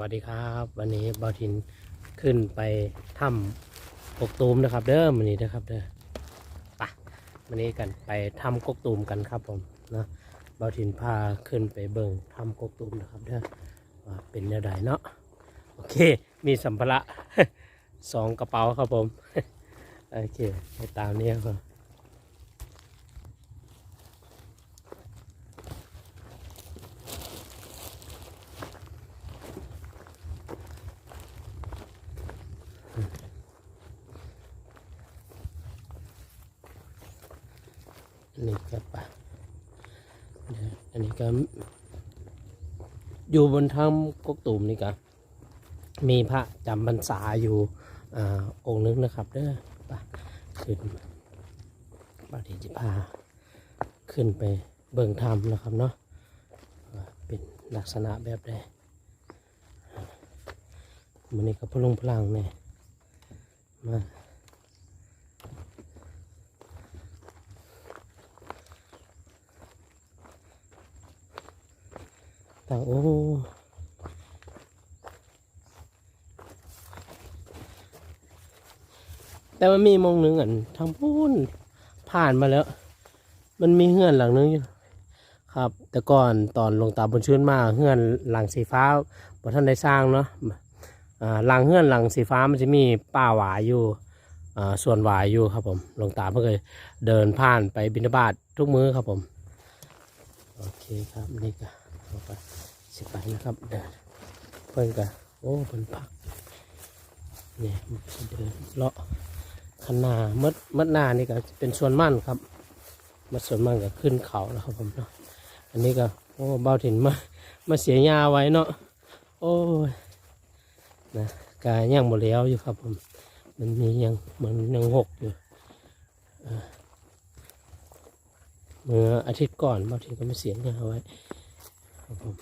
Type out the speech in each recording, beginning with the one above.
วัสดีครับ วันนี้บอทินขึ้นไปถ้ำกกตูมนะครับเด้อวันนี้นะครับเด้อไปวันนี้กันไปถ้ำกกตูมกันครับผมนะบอทินพาขึ้นไปเบิ่งถ้ำกกตูมนะครับเด้อว่าเป็นแนวใดเนาะโอเค มีสัมภาระสองกระเป๋าครับผมโอเคไปตามนี้ครับ นนี้ก็ปะเดี๋ยวอันนี้ก็อยู่บนถ้ำกกตูมนี่ก็มีพระจำพรรษาอยู่อองค์นึงนะครับเด้อปะขึ้นบาทีจิพาขึ้นไปเบิ่งถ้ำนะครับเนาะเป็นลักษณะแบบใดมันนี้ก็พลุงพลังเนี่ยมา ต่างโอ้แต่มันมีมองหนึ่งอันทางพูนผ่านมาแล้ว มันมีเฮือนหลังนึงอยู่ครับ แต่ก่อนตอนลงตาบนชื้นมาเฮือนหลังสีฟ้าบ่ท่านได้สร้างเนาะอ่าหลังเฮือนหลังสีฟ้ามันจะมีป่าหวายอยู่อ่าส่วนหวายอยู่ครับผมลงตาเพิ่งเคยเดินผ่านไปบิณฑบาตทุกมื้อครับผม โอเคครับนี่ก็ไป สิไปนะครับเดินเพิ่นก็โอ้เพิ่นพักเนี่ยเดินเลาะคันนามัดมัดหนานี่ก็เป็นส่วนมั่นครับมัดส่วนมั่นก็ขึ้นเขาแล้วครับผมเนาะอันนี้ก็โอ้เบาถิ่นมามาเสียยาไว้เนาะโอ้ยนะกายยังหมดแล้วอยู่ครับผมมันมียังมันยังหกอยู่เอ่อเมื่ออาทิตย์ก่อนเบาถิ่นก็มาเสียยาไว้ครับผม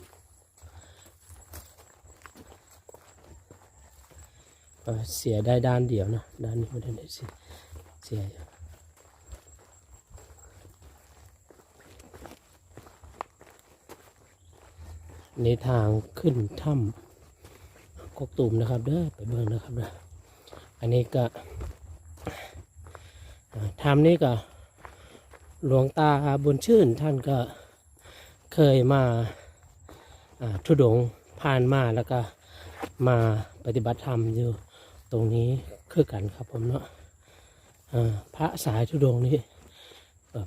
เสียได้ด้านเดียวนะด้านนี้ไม่ได้เสียเสียอยู่ในทางขึ้นถ้ำกกตูมนะครับเด้อไปเบิ่งนะครับเด้ออันนี้ก็อ่าถ้ำนี้ก็หลวงตาบุญชื่นท่านก็เคยมาทุดงผ่านมาแล้วก็มาปฏิบัติธรรมอยู่ ตรงนี้คือกันครับผมเนาะอ่าพระสายทุดงนี่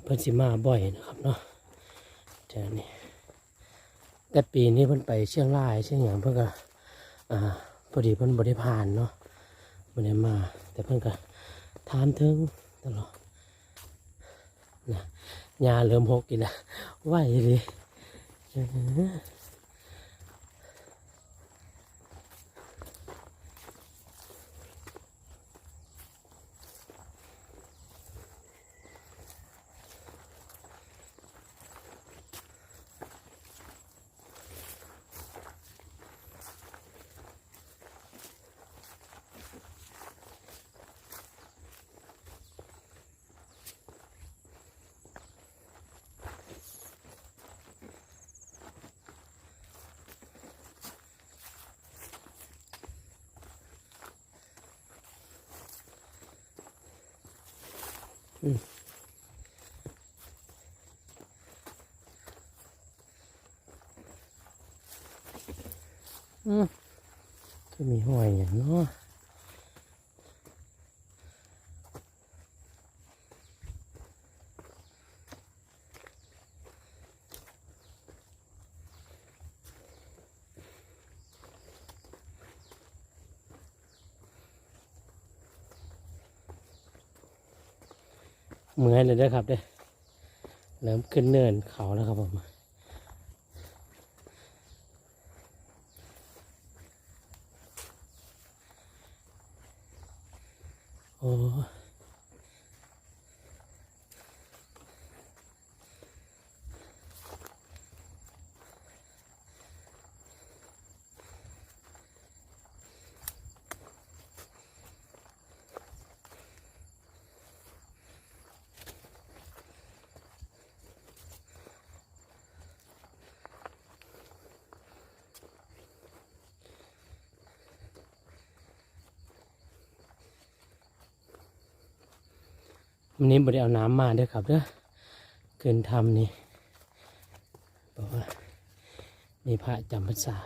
เพิ่นสิมาบ่อยนะครับเนาะแต่นี่แต่ปีนี้เพิ่นไปเชียงรายเชียงหยางเพิ่นก็อ่าพอดีเพิ่นบ่ได้ผ่านเนาะบ่ได้มา แต่เพิ่นก็ถามถึงตลอดนะยาเริ่มหกอีกแล้วไหวเลย อืมจะมีหอยอย่างเนาะ เหมือนเลยนะครับเด้อเริ่มขึ้นเนินเขาแล้วครับผม วันนี้บไดเอาน้ำมาด้อครับเด้อเกินทำนี่บอกว่านี่พระจำพรรษา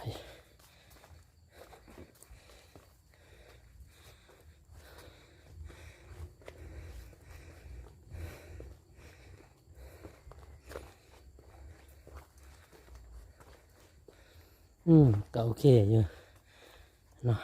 อืมก็โอเคอยู่เนาะ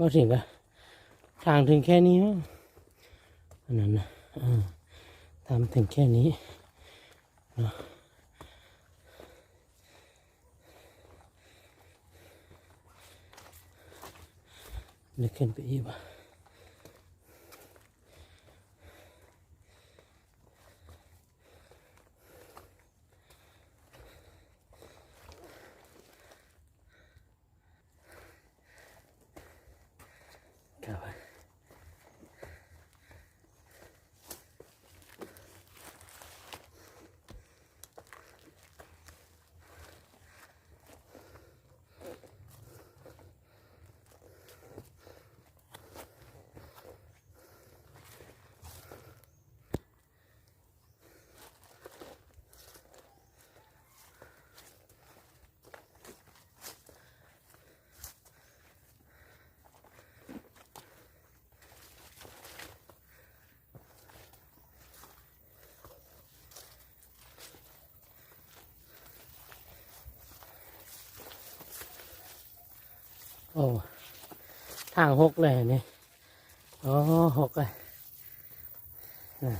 มาถึงก็ทางถึงแค่นี้อันนั้นนะทำถึงแค่นี้เนาะนึกขึ้นไปอีกว่ะ โอ้ทางหกเลยนี่ อ๋อหกเลยอะ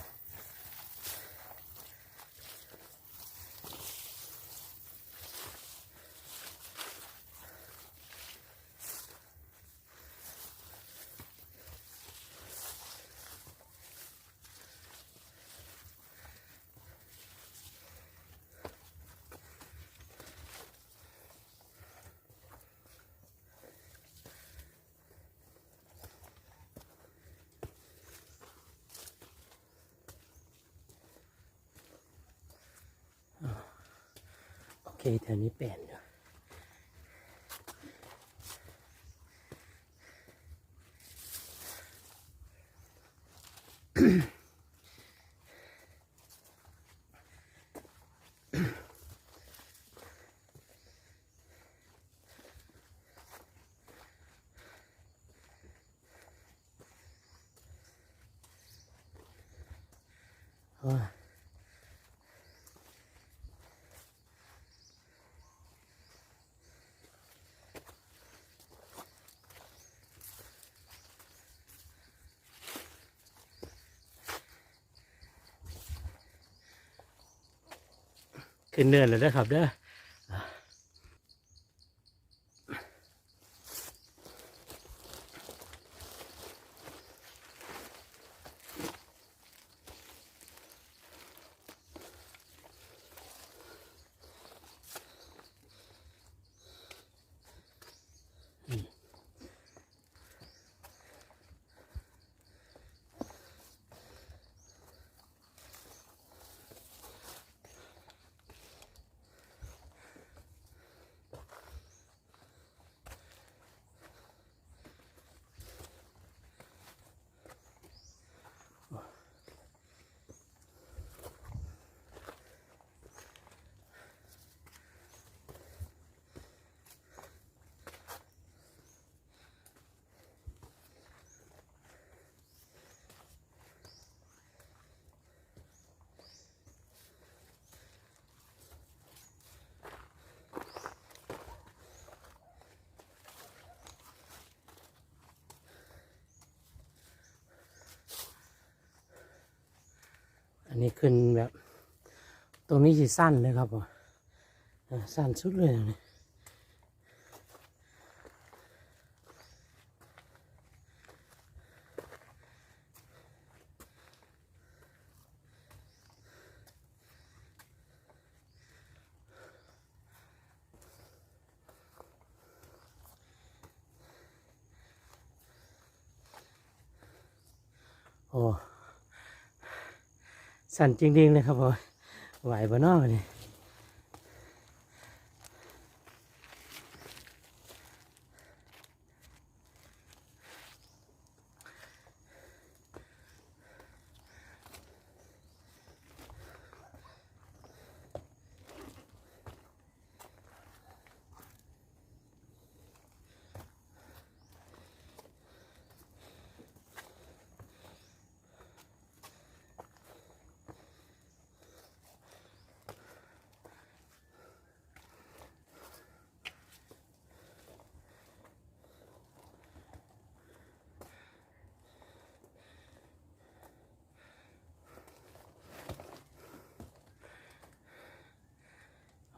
เคแถวนี้แปล เป็นเนินเลยนะครับเด้อ นี้ขึ้นแบบ ตรงนี้สิสั้นเลยครับผมสั้นสุดเลยนี่โอ้ สั่นจริงๆเลยครับผมไหวบ่นอกเลย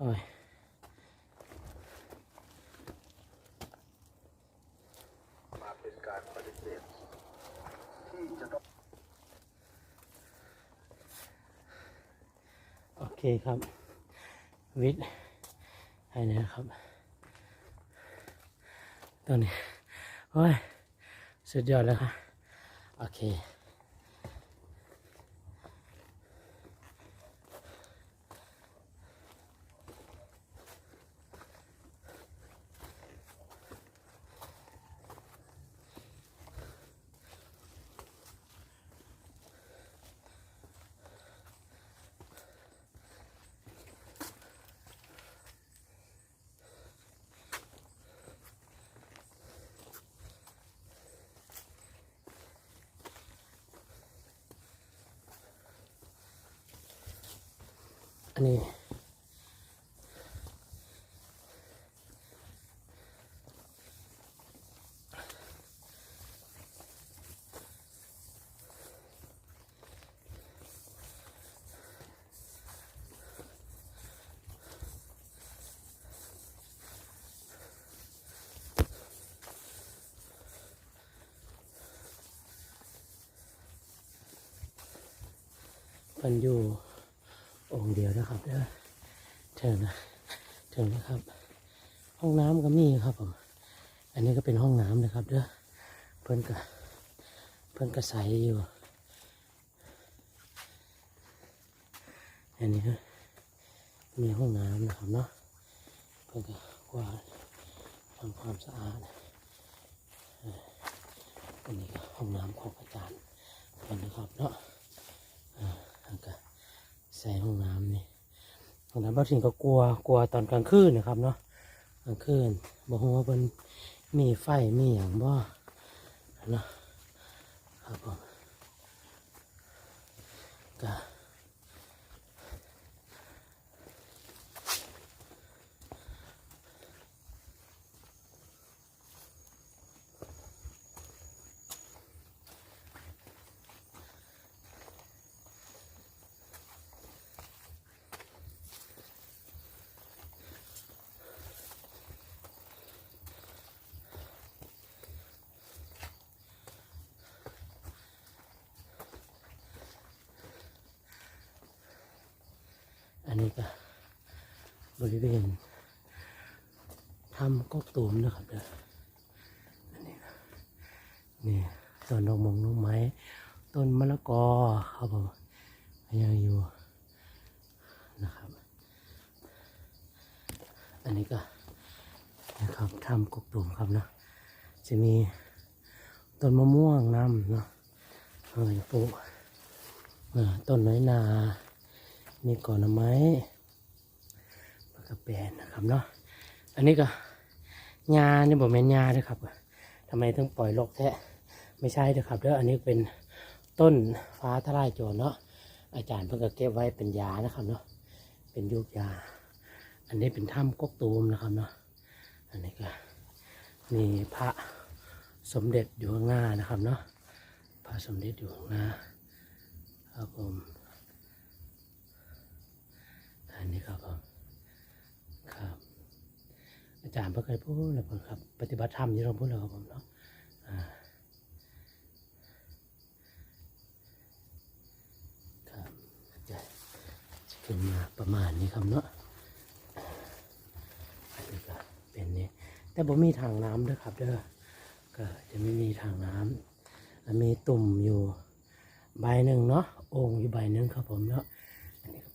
โอ้ยโอเคครับ วิทย์ให้นะครับตัวนี้โอ้ยสุดยอดแล้วครับโอเค อันนี้มันอยู่ องค์เดียวนะครับเด้อเชิญนะเชิญนะครับ ห้องน้ำก็มีครับผมอันนี้ก็เป็นห้องน้ำนะครับเด้อเพิ่นก็เพิ่นก็ใสอยู่ อันนี้มีห้องน้ำนะครับเนาะเพิ่นก็กวาดทำความสะอาดอันนี้ก็ห้องน้ำของอาจารย์เพิ่นนะครับเนาะแล้วก็ ใส่ห้องน้ำนี่ห้องน้ำบางทีก็กลัวกลัวตอนกลางคืนนะครับเนาะกลางคืนบอกว่าบนมีไฟมีอย่างบ่เนาะครับผมก็ อันนี้ก็บริเวณทำกกตูมนะครับเด้ออันนี้นี่ต้นดอกมงดอกไม้ ต้นมะละกอครับผมยังอยู่นะครับ อันนี้ก็นะครับทำกกตูมครับเนาะจะมีต้นมะม่วงน้ำเนาะเอาไปปลูกต้นน้อยนา มีก่อนไม้ปลากระแปนนะครับเนาะอันนี้ก็ยานี่บอกแม่นยาด้วยครับทำไมต้องปล่อยลกแท้ไม่ใช่ด้วยครับเด้ออันนี้เป็นต้นฟ้าทลายโจรเนาะอาจารย์เพิ่งก็เก็บไว้เป็นยานะครับเนาะเป็นยูกยา อันนี้เป็นถ้ำกกตูมนะครับเนาะอันนี้ก็มีพระสมเด็จอยู่ข้างหน้านะครับเนาะพระสมเด็จอยู่ข้างหน้าครับผม อันนี้ครับผมครับ อาจารย์เพิ่งเคยพูดแล้วครับ ปฏิบัติธรรมที่เราพูดแล้วครับผมเนาะครับจะจะขึ้นมาประมาณนี้ครับเนาะอันนี้ก็เป็นนี้แต่ผมมีทางน้ำด้วยครับเด้อก็จะไม่มีทางน้ำมีตุ่มอยู่ใบหนึ่งเนาะโอ่งอยู่ใบหนึ่งครับผมเนาะ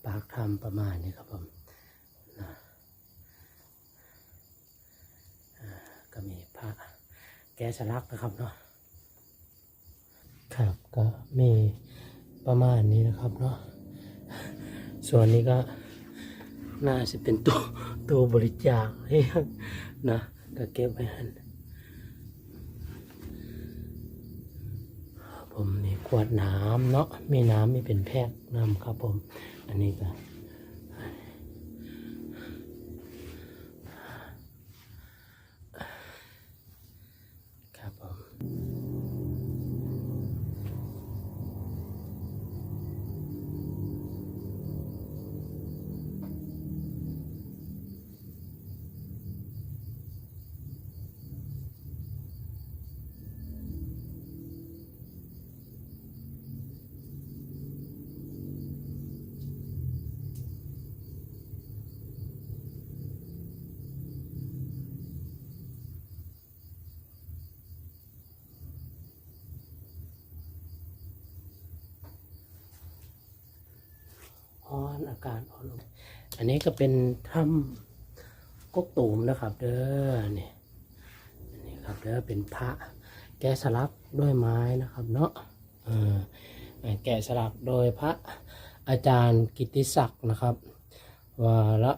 ปากทำประมาณนี้ครับผมนะก็มีพระแกสลักนะครับเนาะครับก็มีประมาณนี้นะครับเนาะส่วนนี้ก็น่าจะเป็นตัวตัวบริจาคให้นะก็เก็บไว้หันผมนี่ขวดน้ำเนาะมีน้ำมีเป็นแพ็กน้ำครับผม อั อ่อนอาการอ่อนลงอันนี้ก็เป็นถ้ำกกตูมนะครับ เด้อนี่อันนี้ครับเด้อเป็นพระแกะสลักด้วยไม้นะครับเนาะแกะสลักโดยพระอาจารย์กิติศักดิ์นะครับวาระ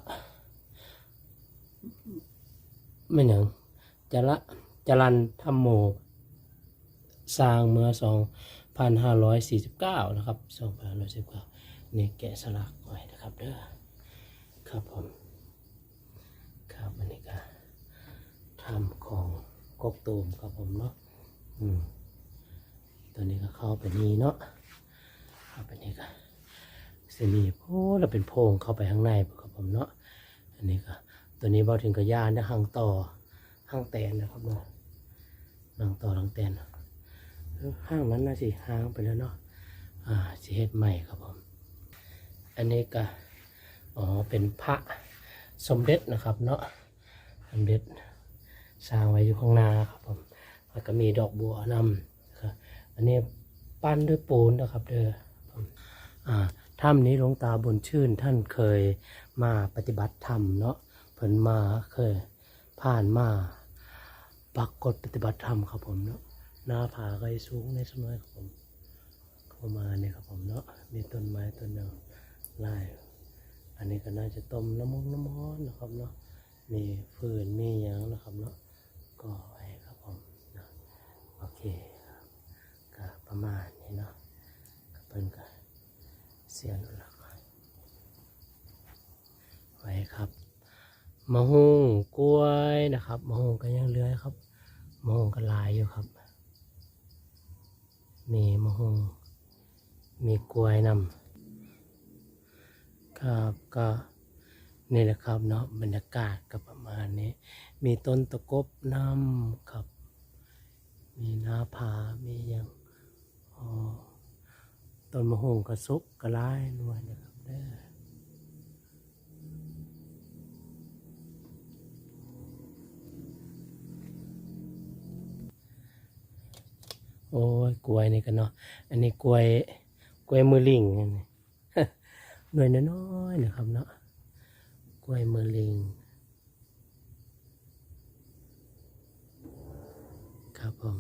ไม่หนึ่งจละจรันธรรมโม สร้างเมื่อ 2,549 นะครับ 2,549 นี่แกะสลักไว้นะครับเด้อครับผมครับอันนี้ก็ทำของกกตูมครับผมเนาะอืมตัวนี้ก็เข้าไปนี่เนาะเข้าไปนี่ก็จะมีโอ้เราเป็นโพงเข้าไปข้างในครับผมเนาะอันนี้ก็ตัวนี้เบาถึงกระยานนะหางต่อหางแตนนะครับเนาะหางต่อหางแตนห้างนั้นน่าสิห้างไปแล้วเนาะอ่าสิเฮ็ดใหม่ครับผม อันนี้ก็อ๋อเป็นพระสมเด็จนะครับเนาะสมเด็จสร้างไว้อยู่ข้างหน้าครับผมแล้วก็มีดอกบัวนำครับอันนี้ปั้นด้วยปูนนะครับเด้อผมอ่าถ้ำนี้หลวงตาบุญชื่นท่านเคยมาปฏิบัติธรรมเนาะเพิ่นมาเคยผ่านมาปรากฏปฏิบัติธรรมครับผมเนาะหน้าผาก็สูงในสมัยครับผมเข้ามาเนี่ยครับผมเนาะมีต้นไม้ต้นหนึ่ง ไล่อันนี้ก็น่าจะต้มน้ำมงน้ำร้อนนะครับเนาะมีฟืนมียังนะครับเนาะก็ไว้ครับผมนะโอเคครับก็ประมาณนี้เนาะก็เพิ่นก็เสียนหลักไว้ครับมะฮุงกล้วยนะครับมะฮุงก็ยังเหลือครับมะฮุงก็ลายอยู่ครับ มีมะฮงมีกล้วยนำ ครับก็นี่แหละครับเนาะบรรยากาศก็ประมาณนี้ มีต้นตะกบน้ำครับ มีหน้าผามีอย่างอ๋อต้นมะฮงกระซุกกระไล่นวลนะครับเด้อโอ้ยกล้วยนี่กันเนาะ อันนี้กล้วยกล้วยมือลิงนนี้ หน่วยน้อยๆนะครับเนาะกล้วยมือลิงครับผม